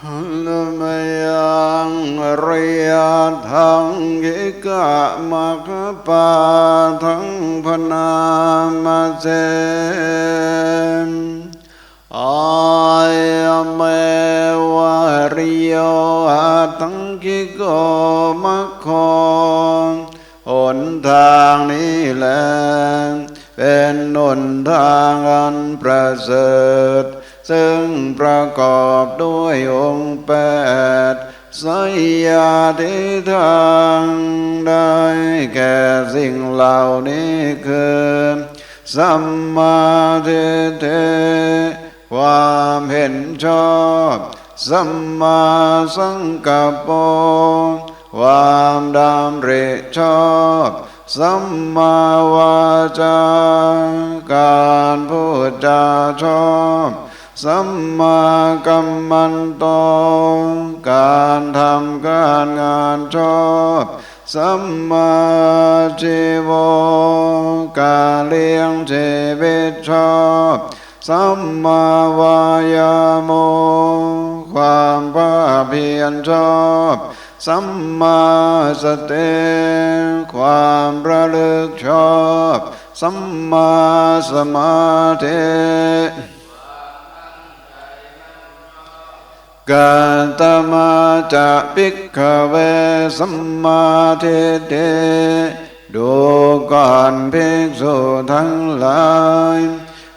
ลมยังริยทังกิกะมะคปาทังพนามาเซมอายเมวะริโยอาทังกิโกมะโคหนทางนี้แลเป็นหนทางอันประเสริฐ ซึ่งประกอบด้วยองค์แปดสยาธิทางได้แก่สิ่งเหล่านี้คือสัมมาทิฏฐิความเห็นชอบสัมมาสังกัปปะความดำริชอบสัมมาวาจาการพูดจาชอบ สัมมากัมมันโต การทำการงานชอบสัมมาชีวการเลี้ยงชีวิตชอบสัมมาวายาโม ความภาเพียรชอบสัมมาสติความระลึกชอบ สัมมาสมาธิ กาตมาจะปิกขเวสัมมาเทิฏฐิดูก่อนภิกษุทั้งหลาย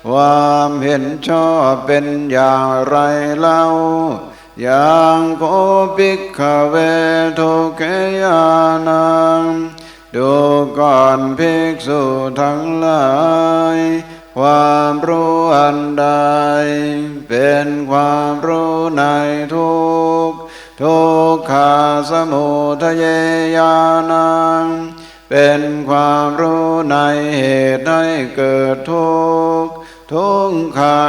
ความเห็นชอบเป็นอย่างไรเล่า อย่างโกปิกขเวทุเกยานังดูก่อนภิกษุทั้งหลาย ความรู้อันใด เป็นความรู้ในทุกทุกขาสมุทเยยานัง เป็นความรู้ในเหตุให้เกิดทุกทุกขา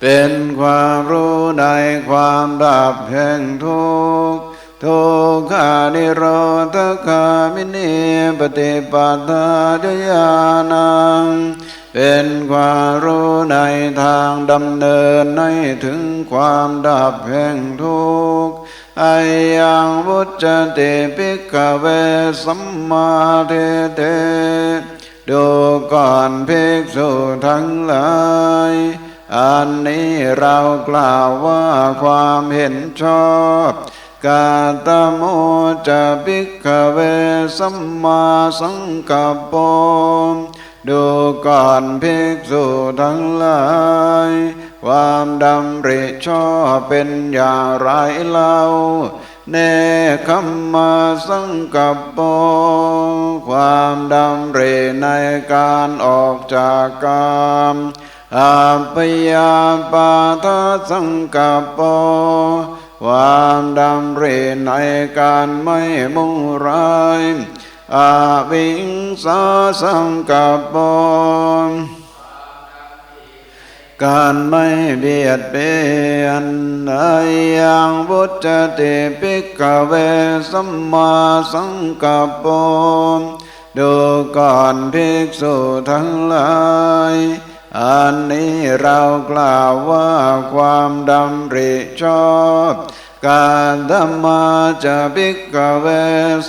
เป็นความรู้ในความดับแห่งทุกข์ ทุกขานิโรธคามินีปฏิปัฏฐาจยานังเป็นความรู้ในทางดำเนินให้ถึงความดับแห่งทุกข์อายังวุจติปิกเวสัมมาเทเตดูก่อนภิกษุทั้งหลายอันนี้เรากล่าวว่าความเห็นชอบ กาตโมจะภิกเวสัมมาสังกัปปดูก่อนภิกษุทั้งหลาย ความดำริชอบเป็นอย่างไรเล่าเนคขมมาสังกัปปความดำริในการออกจากกามอาปยาปาทสังกัปป ความดำริในการไม่มุ่งร้ายอาวิงสาสังกัปปะการไม่เบียดเบียนอายังบุจติปิกเวสัมมาสังกัปปะดูก่อนภิกษุทั้งหลาย อันนี้เรากล่าวว่าความดำริชอบการธรรมาจะภิกเว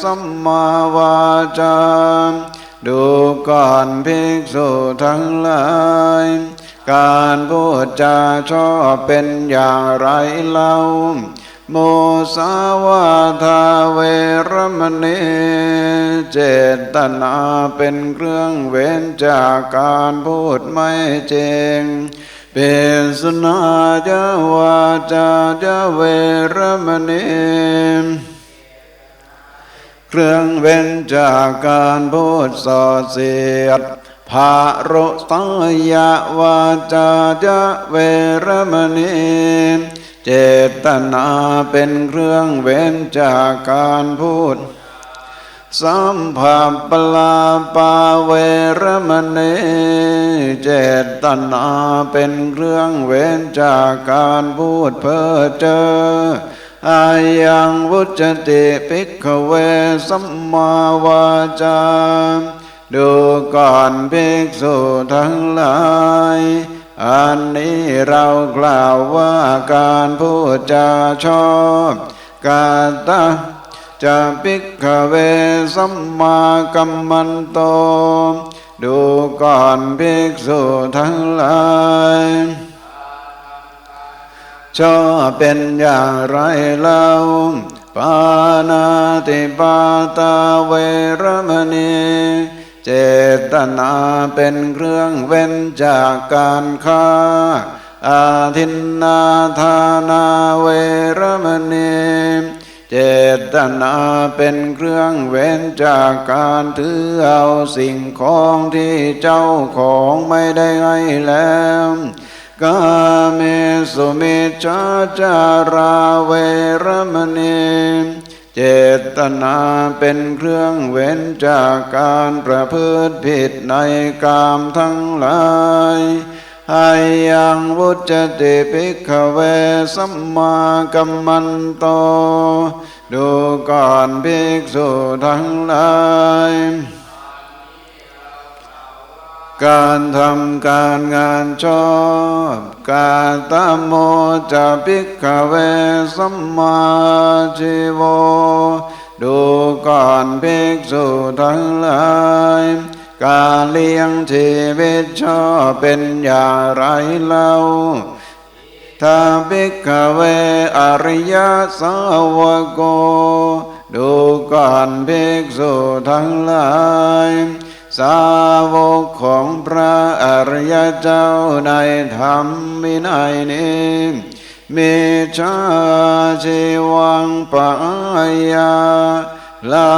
สัมมาวาจาดูก่อนภิกษุทั้งหลาย การพูดจาชอบเป็นอย่างไรเล่า โมสาวาทาเวรมณีเจตนาเป็นเครื่องเว้นจากการพูดไม่จริงเปสนาจาวาจาจาเวรมณีเครื่องเว้นจากการพูดส่อเสียดภารุสยาวาจาจะเวรมณี เจตนาเป็นเครื่องเว้นจากการพูด สัมผัสปลาปาเวรมณีเจตนาเป็นเครื่องเว้นจากการพูดเพ้อเจ้ออายังวุจติปิกขเวสัมมาวาจาดูก่อนภิกษุทั้งหลาย อันนี้เรากล่าวว่าการพูดจาชอบกาตะจะปิกขเวสัมมากัมมันโต ดูก่อนภิกษุทั้งหลายชอบเป็นอย่างไรเล่าปานาติปาตาเวรมณี เจตนาเป็นเครื่องเว้นจากการฆ่า อาทินนาทานาเวรมณีเจตนาเป็นเครื่องเว้นจากการถือเอาสิ่งของที่เจ้าของไม่ได้ให้แล้วกาเมสุมิจาจาราเวรมณี เจตนาเป็นเครื่องเว้นจากการประพฤติผิดในกามทั้งหลายให้ยังวุจติภิกขเวสัมมากัมมันโต ดูก่อนภิกษุทั้งหลาย การทำการงานชอบ กาตโมจะพิกเวสัมมาชีโวดูก่อนภิกษุทั้งหลายการเลี้ยงชีวิตชอบเป็นอย่างไรเล่าถ้าภิกเวอริยสาวโก ดูก่อนภิกษุทั้งหลาย สาวกของพระอริยเจ้าในธรรมวินัยนี้มีชาชีวังปายาลา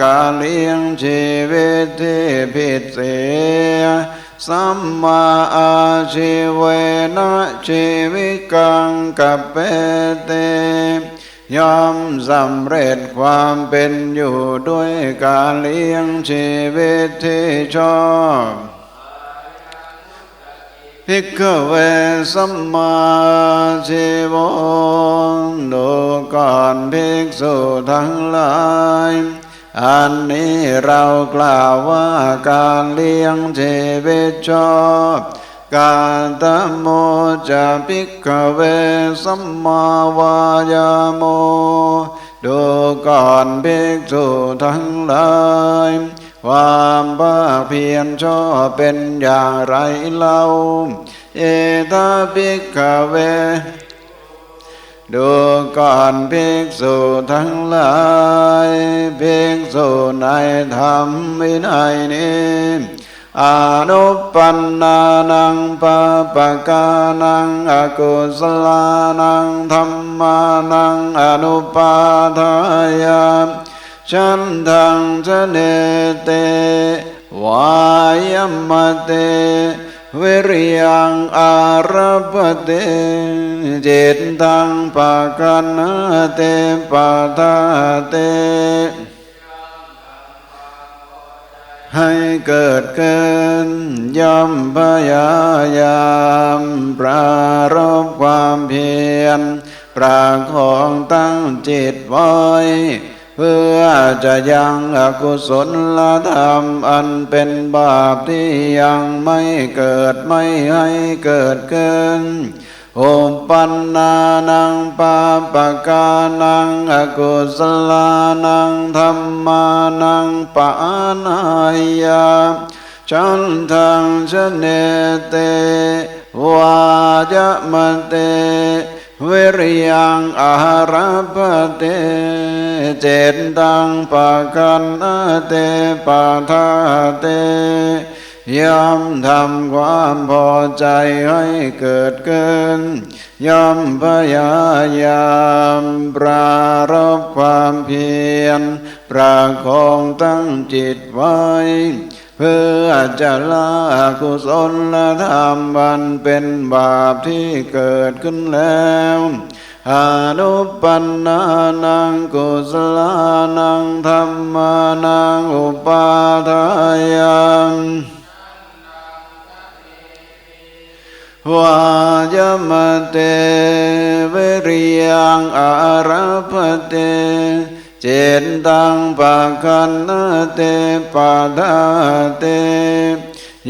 กาเลี้ยงชีวิตที่ผิดเสียสัมมาอาชีเวนะชีวิกังกับเปเต ยอมสำเร็จความเป็นอยู่ด้วยการเลี้ยงชีวิตที่ชอบพิกเวสัมมาชีวงดูก่อนภิกษุทั้งหลายอันนี้เรากล่าวว่าการเลี้ยงชีวิตชอบ กาตโมจะพิกเวสัมมาวายาโม ดูก่อนภิกษุทั้งหลายความภาคเพียรชอบเป็นอย่างไรเล่า เอตาภิกขเว ดูก่อนภิกษุทั้งหลายภิกษุในธรรมวินัยนี้ อนุปันนานังปะปะกานังอกุศลานังธรรมานังอนุปาทายาฉันทังชเนเตวายมเตวิริยังอารปเตเจตตังปะกันเตปะทาเต ให้เกิดขึ้นย่อมพยายามปรารบความเพียรประคองตั้งจิตไว้ เพื่อจะยังอกุศลละธรรมอันเป็นบาปที่ยังไม่เกิดไม่ให้เกิดขึ้น โอปันนานังปาปกานังอกุศลานังธรรมานังปานายาฉันทังชเนเตวายมเตวิริยังอารัปเตเจตังปะกันเตปะทาเต ย่อมทำความพอใจให้เกิดขึ้น ย่อมพยายามปรารบความเพียร ประคองตั้งจิตไว้ เพื่อจะละกุศลธรรมบันเป็นบาปที่เกิดขึ้นแล้วอนุปันนานังกุศลานังธรรมานังอุปาทายัง วายมเตเวริยังอารัปเต เจนตังปะคันเตปะทาเต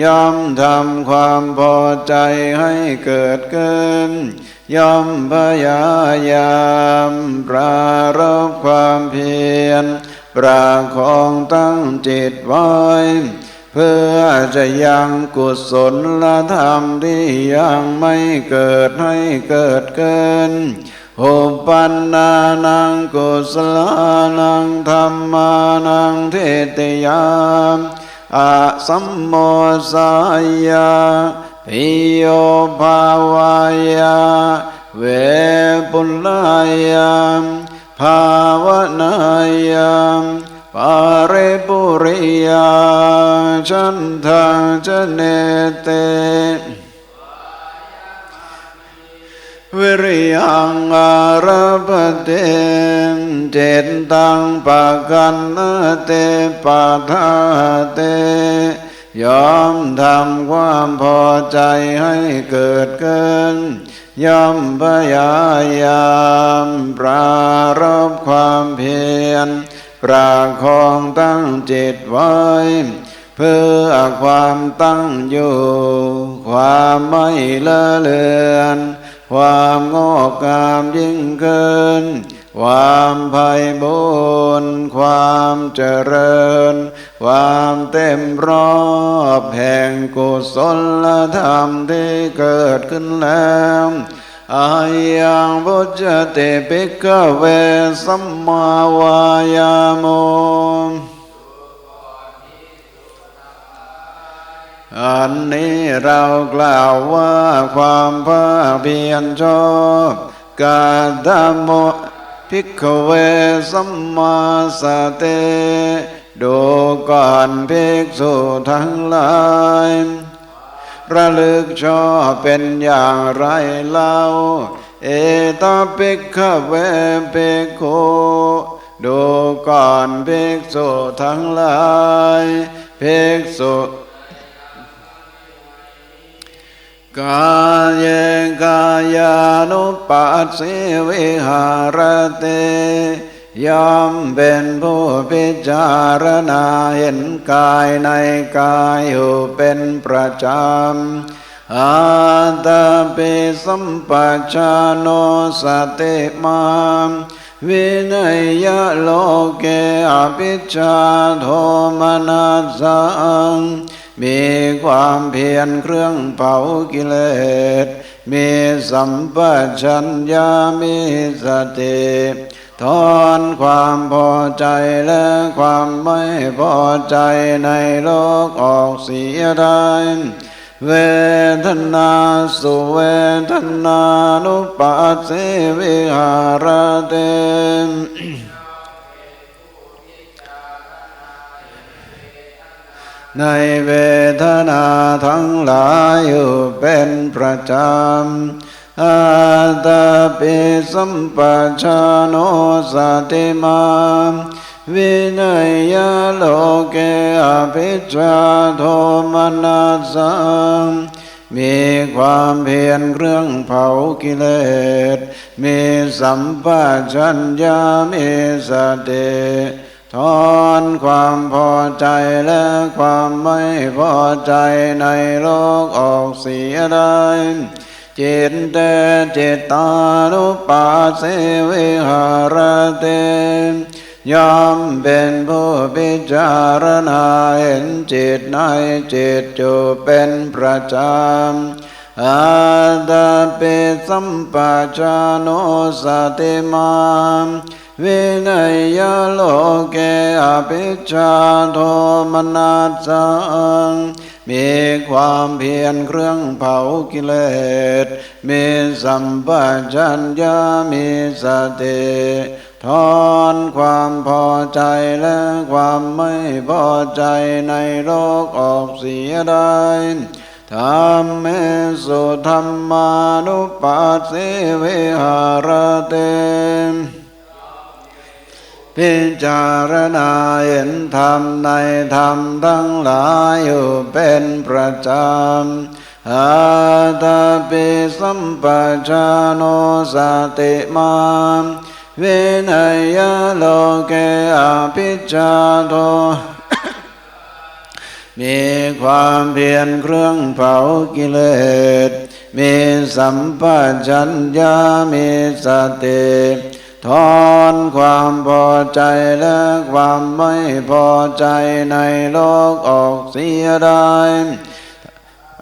ย่อมทำความพอใจให้เกิดขึ้นย่อมพยายามปรารบความเพียรประคองตั้งจิตไว้ เพื่อจะยังกุศลละธรรมที่ยังไม่เกิดให้เกิดขึ้นอุปันนานังกุศลานังธรรมานังเทติยามอาสัมโมสายาพิโยภาวายา เวปุลายามภาวนายาม ปาริปุริยาชันทาจเนเตวิริยังอาระพเตเจตตังปะกันเตปะทาเตยอมทำความพอใจให้เกิดขึ้นย่อมพยายามปรารบความเพียร ประคองตั้งจิตไว้ เพื่อความตั้งอยู่ ความไม่ละเลือน ความงอกงามยิ่งขึ้นความไพ่บุญความเจริญ ความเต็มรอบแห่งกุศลธรรมที่เกิดขึ้นแล้ว อายังพุจเตปิกเวสัมมาวายาโมอันนี้เรากล่าวว่าความภาเพียรชอบกาธโมพิกเวสัมมาสเตดูก่อนภิกษุทั้งหลาย ระลึกชอบเป็นอย่างไรเล่า เอตาปิกขเวปิกโคดูก่อนภิกษุทั้งหลายภิกษุกายกายานุปัสสิวิหารเต ยอมเป็นผู้พิจารณาเห็นกายในกายอยู่เป็นประจำอาตาปิสัมปชาโนสติมาวินัยยะโลเกอภิชาโทมนัสสังมีความเพียรเครื่องเผากิเลส มีสัมปชัญญะมีสติ ถอนความพอใจและความไม่พอใจในโลกออกเสียได้เวทนาสุเวทนานุปัสสิวิหารเตในเวทนาทั้งหลายอยู่เป็นประจำ อาตาปิสัมปชาโนสติมาวินัยยะโลเกอภิชาโทมนัสสังมีความเพียรเครื่องเผากิเลส มีสัมปชัญญะมีสติถอนความพอใจและความไม่พอใจในโลกออกเสียได้ จิตเตจิตานุปัสสิวิหารเตยอมเป็นผู้พิจารณาเห็นจิตในจิตอยู่เป็นประจำอาตาปิสัมปชาโนสติมาวินัยยโลเกอภิชาโทมนัสสัง มีความเพียรเครื่องเผากิเลส มีสัมปชัญญะมีสติถอนความพอใจและความไม่พอใจในโลกออกเสียได้ธรรมเมสุธรรมานุปัสสิวิหารเต พิจารณาเห็นธรรมในธรรมทั้งหลายอยู่เป็นประจำอาตาปิสัมปชาโนสติมาวินัยยโลเกอภิชาโทมีความเพียรเครื่องเผากิเลส มีสัมปชัญญะมีสติ ถอนความพอใจและความไม่พอใจในโลกออกเสียได้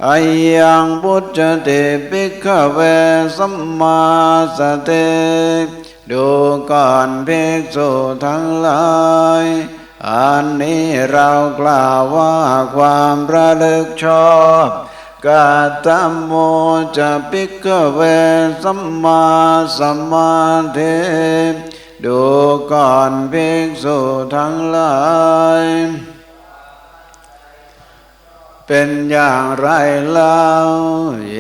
อายังพุทธเตปิกเวสัมมาสติดูก่อนภิกษุทั้งหลายอันนี้เรากล่าวว่าความระลึกชอบ กาตโมจะปิกเวสัมมาสัมมาธิดูก่อนภิกษุทั้งหลายเป็นอย่างไรเล่าเย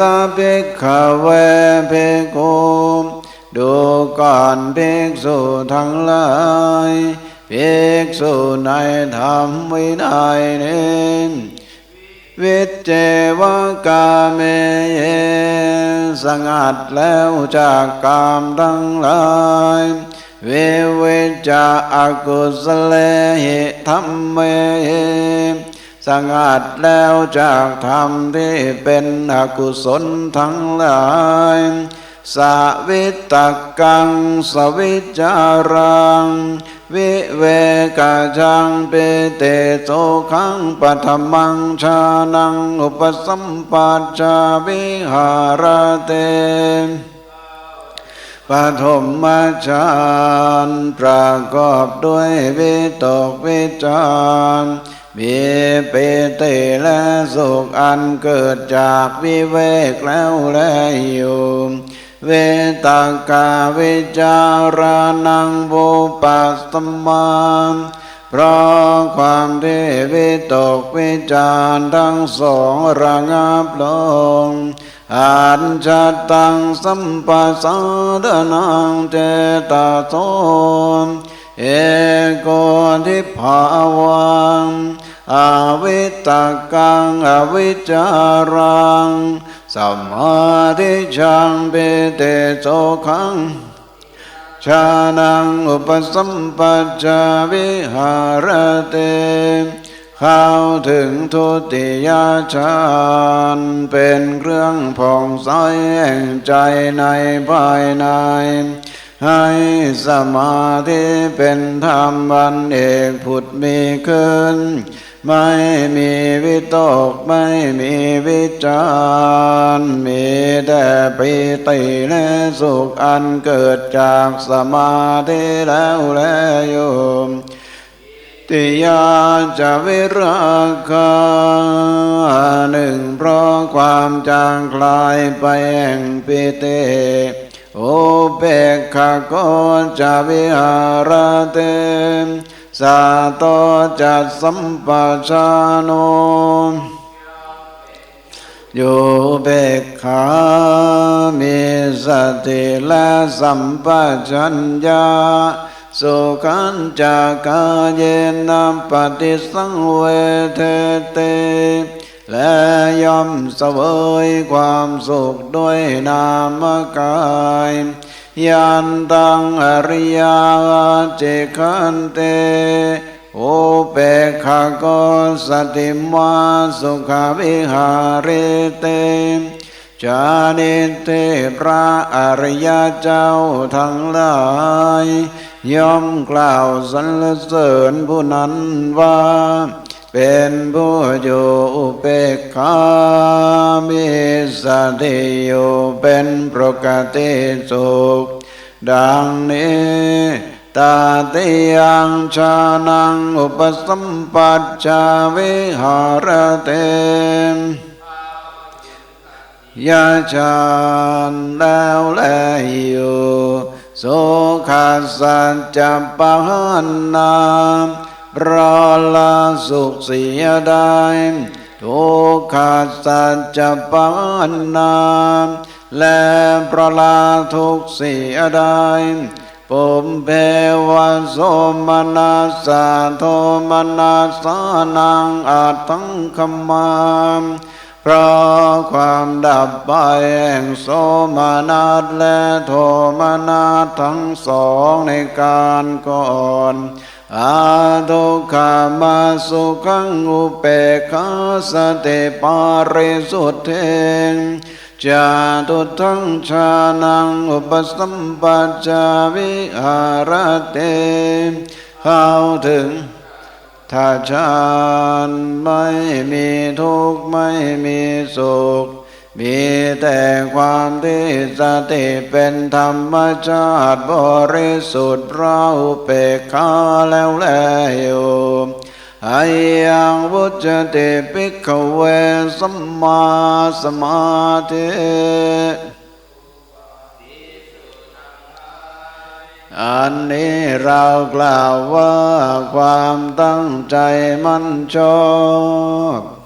ตาภิกขเวภิกขุดูก่อนภิกษุทั้งหลายภิกษุในธรรมวินัยนี้ วิเจวกาเมเยสงัดแล้วจากกามทั้งหลายเวเวจาอากุสเลหิธรรมเมสงัดแล้วจากธรรมที่เป็นอกุศลทั้งหลาย สวิตกังสวิจารัง วิเวกจังเปเตโสขังปัทมังชานังอุปสัมปัจจาวิหารเตปฐมฌานประกอบด้วยวิตกวิจารมีเปเตและสุขอันเกิดจากวิเวกแล้วและอยู่ เวตากาวิจารานังบุปัสตมานเพราะความที่วิตกวิจารทั้งสองระงับลงอันจัตตังสัมปัสสะดนังเจตาโตเอโกทิภาวังอวิตกังอวิจารัง สัมมาทิชังเปเตโสขังชานังอุปสัมปัจจาวิหารเตเข้าถึงทุติยฌานเป็นเครื่องผ่องใสแห่งใจในภายใน ให้สมาธิเป็นธรรมบันเอกผุดมีขึ้น ไม่มีวิตกไม่มีวิจารมีแต่ปิติและสุขอันเกิดจากสมาธิแล้วและโยมติยาจะวิราคาหนึ่งเพราะความจางคลายไปแห่งปิเตโอเปกขะโกจะวิหารเต สาโตจัสสัมปชาโนอยู่เบกขามีสติและสัมปชัญญะสุขันจากาเยนะปฏิสังเวเทเต และย่อมเสวยความสุขด้วยนามกาย ยันตังอริยาเจขันเตโอเปกขะโกสติมาสุขาวิหารเตจานิเตพระอริยเจ้าทั้งหลายย่อมกล่าวสรรเสริญผู้นั้นว่า เป็นผู้อยู่อุเปกขามีสติอยู่เป็นปกติสุข ดังนี้ตาติยังชานังอุปสัมปัจจาวิหารเตยาชานแล้วแลอยู่โสขสัจจปะหันนาม ราะละสุขเสียได้ทุกขัสสัจจปันนามและพระละทุกขเสียได้ปุมเพวันโสมนัสสะโทมนัสานังอาทังคมามเพราะความดับไปแห่งโสมนัสและโทมนัสทั้งสองในการก่อน อาทุกขามาสุขังอุเปกขาสติปาริสุทธิจาตุทังชานังอุปสัมปัจจาวิหารเตเข้าถึงถ้าฉันไม่มีทุกข์ไม่มีสุข มีแต่ความที่สติเป็นธรรมชาติบริสุทธิ์เราเปกขาแล้วแลอยู่อายังวุจติปิกเวสัมมาสมาธิอันนี้เรากล่าวว่าความตั้งใจมั่นชอบ